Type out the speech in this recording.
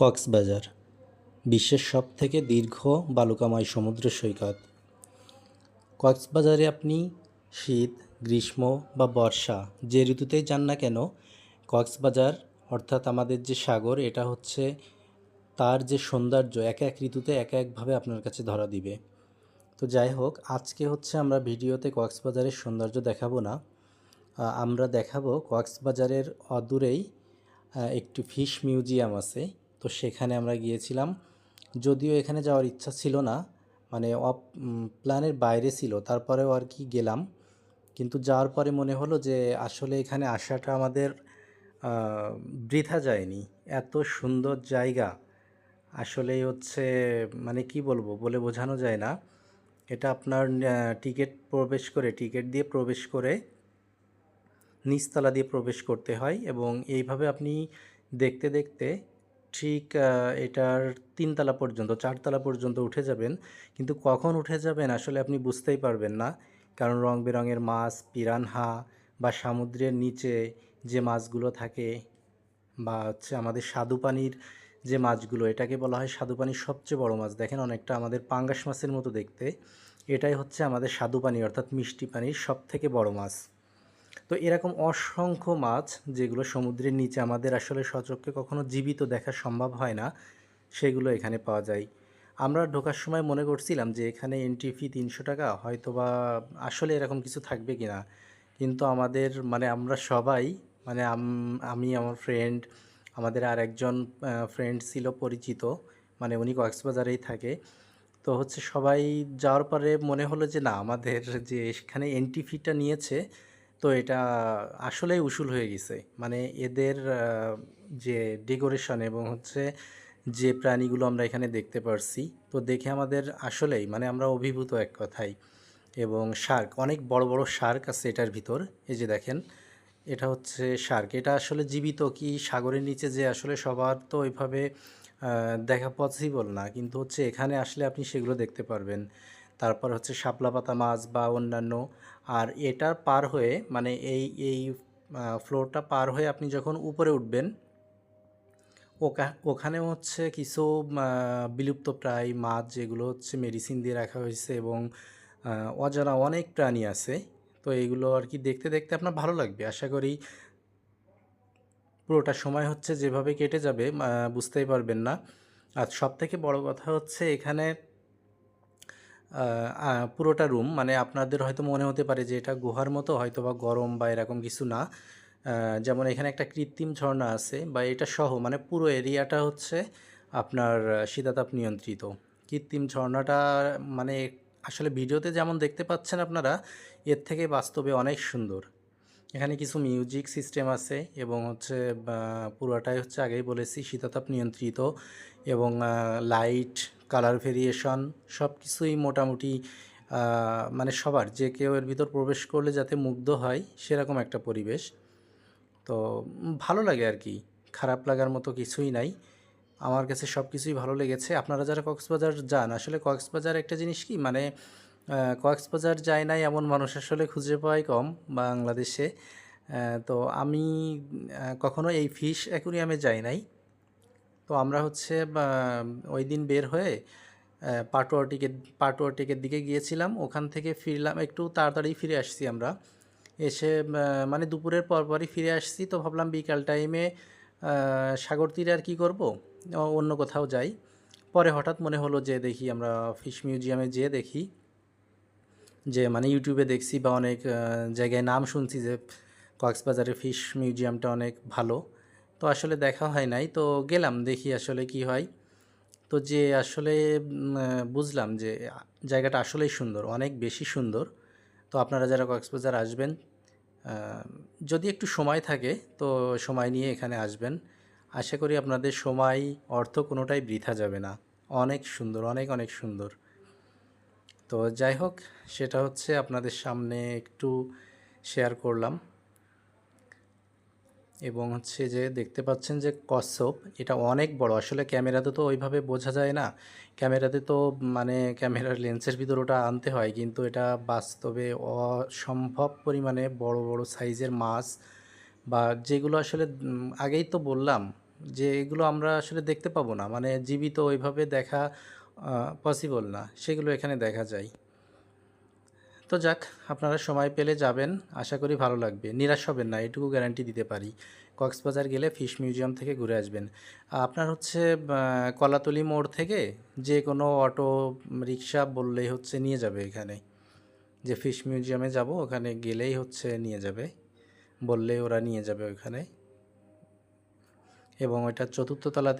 কক্সবাজার, বিশ্বের সব থেকে দীর্ঘ বালুকাময় সমুদ্র সৈকত। কক্সবাজারে আপনি শীত, গ্রীষ্ম বা বর্ষা যে ঋতুতেই যান না কেন, কক্সবাজার অর্থাৎ আমাদের যে সাগর, এটা হচ্ছে তার যে সৌন্দর্য এক এক ঋতুতে এক একভাবে আপনার কাছে ধরা দিবে। তো যাই হোক, আজকে হচ্ছে আমরা ভিডিওতে কক্সবাজারের সৌন্দর্য দেখাবো না। আমরা দেখাবো কক্সবাজারের অদূরেই একটি ফিশ মিউজিয়াম আছে। তো সেখানে আমরা গিয়েছিলাম। যদিও এখানে যাওয়ার ইচ্ছা ছিল না মানে অফ প্ল্যানের বাইরে ছিল, তারপরেও আর কি গেলাম। কিন্তু যাওয়ার পরে মনে হলো যে আসলে এখানে আসাটা আমাদের বৃথা যায়নি। এত সুন্দর জায়গা। আসলেই হচ্ছে মানে কি বলব, বলে বোঝানো যায় না। এটা আপনার টিকিট প্রবেশ করে, টিকিট দিয়ে প্রবেশ করে নিচতলা দিয়ে প্রবেশ করতে হয় এবং এইভাবে আপনি দেখতে দেখতে ঠিক এটার তিনতলা পর্যন্ত, চারতলা পর্যন্ত উঠে যাবেন। কিন্তু কখন উঠে যাবেন আসলে আপনি বুঝতেই পারবেন না। কারণ রং বেরঙের মাছ, পিরানহা বা সমুদ্রের নিচে যে মাছগুলো থাকে বা হচ্ছে আমাদের স্বাদু পানির যে মাছগুলো, এটাকে বলা হয় স্বাদু পানির সবচেয়ে বড় মাছ। দেখেন অনেকটা আমাদের পাঙ্গাস মাছের মতো দেখতে। এটাই হচ্ছে আমাদের স্বাদু পানি অর্থাৎ মিষ্টি পানির সব থেকে বড় মাছ। তো এরকম অসংখ্য মাছ যেগুলো সমুদ্রের নিচে আমাদের আসলে সচক্ষে কখনো জীবিত দেখা সম্ভব হয় না, সেগুলো এখানে পাওয়া যায়। আমরা ঢোকার সময় মনে করছিলাম যে এখানে এন্ট্রি ফি তিনশো টাকা হয়তো বা আসলে এরকম কিছু থাকবে কি না কিন্তু আমাদের মানে আমরা সবাই মানে আমি আমার ফ্রেন্ড আমাদের আর একজন ফ্রেন্ড ছিল পরিচিত মানে উনি কক্সবাজারেই থাকে। তো হচ্ছে সবাই যাওয়ার পরে মনে হলো যে না, আমাদের যে এখানে এন্ট্রি ফিটা নিয়েছে তো এটা আসলেই উসুল হয়ে গেছে। মানে এদের যে ডেকোরেশন এবং হচ্ছে যে প্রাণীগুলো আমরা এখানে দেখতে পারছি, তো দেখে আমাদের আসলেই মানে আমরা অভিভূত এক কথাই। এবং শার্ক, অনেক বড় বড় শার্ক আছে এটার ভিতর, এই যে দেখেন, এটা হচ্ছে শার্ক। এটা আসলে জীবিত কি সাগরের নিচে যে আসলে সবার তো ওইভাবে দেখা পসিবল না। কিন্তু হচ্ছে এখানে আসলে আপনি সেগুলো দেখতে পারবেন। তারপর হচ্ছে শাপলা পাতা মাছ বা অন্যান্য আর এটা পার হয়ে মানে এই এই ফ্লোরটা পার হয়ে আপনি যখন উপরে উঠবেন ওখানে হচ্ছে কিছু আহ, বিলুপ্তপ্রায় মাছ যেগুলো হচ্ছে মেডিসিন দিয়ে রাখা হয়েছে এবং অজানা অনেক প্রাণী আছে। তো এইগুলো আর কি দেখতে দেখতে আপনার ভালো লাগবে। আশা করি পুরোটা সময় হচ্ছে যেভাবে কেটে যাবে বুঝতেই পারবেন না। আর সব থেকে বড় কথা হচ্ছে এখানে পুরোটা রুম মানে আপনাদের হয়তো মনে হতে পারে যে এটা গুহার মতো হয়তো বা গরম বা এরকম কিছু না। যেমন এখানে একটা কৃত্রিম ঝর্ণা আছে বা এটা সহ মানে পুরো এরিয়াটা হচ্ছে আপনার শীতাতাপ নিয়ন্ত্রিত। কৃত্রিম ঝর্ণাটা মানে আসলে ভিডিওতে যেমন দেখতে পাচ্ছেন আপনারা, এর থেকে বাস্তবে অনেক সুন্দর। এখানে কিছু মিউজিক সিস্টেম আছে এবং হচ্ছে পুরোটাই হচ্ছে আগেই বলেছি, শীতাতাপ নিয়ন্ত্রিত এবং লাইট কালার ভেরিয়েশন সব কিছুই মোটামুটি মানে সবার, যে কেউ এর ভিতর প্রবেশ করলে যাতে মুগ্ধ হয় সেরকম একটা পরিবেশ। তো ভালো লাগে আর কি, খারাপ লাগার মতো কিছুই নাই। আমার কাছে সব কিছুই ভালো লেগেছে। আপনারা যারা কক্সবাজার যান, আসলে কক্সবাজার একটা জিনিস কি মানে কক্সবাজার যায় নাই এমন মানুষ আসলে খুঁজে পাওয়াই কম বাংলাদেশে। তো আমি কখনো এই ফিশ অ্যাকুরিয়ামে যাই নাই। তো আমরা হচ্ছে ওই দিন বের হয়ে পাটোয়া টিকেট পাটোয়া টিকের দিকে গিয়েছিলাম। ওখান থেকে ফিরলাম, একটু তাড়াতাড়ি ফিরে আসছি আমরা। এসে মানে দুপুরের পরপরই ফিরে আসছি তো ভাবলাম বিকাল টাইমে সাগর তীরে আর কি করব? অন্য কোথাও যাই। পরে হঠাৎ মনে হলো যে দেখি আমরা ফিশ মিউজিয়ামে যেয়ে দেখি। যে মানে ইউটিউবে দেখছি বা অনেক জায়গায় নাম শুনছি যে কক্সবাজারের ফিশ মিউজিয়ামটা অনেক ভালো। তো আসলে দেখা হয় নাই। তো গেলাম, দেখি আসলে কি হয়। তো যে আসলে বুঝলাম যে, জায়গাটা আসলেই সুন্দর, অনেক বেশি সুন্দর। তো আপনারা যারা কক্সবাজার আসবেন যদি একটু সময় থাকে, তো সময় নিয়ে এখানে আসবেন। আশা করি আপনাদের সময়, অর্থ কোনোটাই বৃথা যাবে না। অনেক সুন্দর, অনেক অনেক সুন্দর। তো যাই হোক, সেটা হচ্ছে আপনাদের সামনে একটু শেয়ার করলাম। এবং হচ্ছে যে দেখতে পাচ্ছেন যে কচ্ছপ, এটা অনেক বড়। আসলে ক্যামেরাতে তো ওইভাবে বোঝা যায় না। ক্যামেরাতে তো মানে ক্যামেরার লেন্সের ভিতর ওটা আনতে হয়, কিন্তু এটা বাস্তবে অসম্ভব পরিমাণে বড় বড় সাইজের মাছ বা যেগুলো আসলে আগেই তো বললাম যে এগুলো আমরা আসলে দেখতে পাবো না। মানে জীবিত ওইভাবে দেখা পসিবল না। সেগুলো এখানে দেখা যায়। তো যাক, আপনারা সময় পেলে যাবেন, আশা করি ভালো লাগবে। নিরাশ হবেন না, এটুকু গ্যারান্টি দিতে পারি। কক্সবাজার গেলে ফিশ মিউজিয়াম থেকে ঘুরে আসবেন। আপনার হচ্ছে কলাতলি মোড় থেকে যে কোনো অটো, রিক্সা বললেই হচ্ছে নিয়ে যাবে এখানে। যে ফিশ মিউজিয়ামে যাব, ওখানে গেলেই হচ্ছে নিয়ে যাবে। বললেই ওরা নিয়ে যাবে ওখানে। এবং ওইটা চতুর্থ তলাতে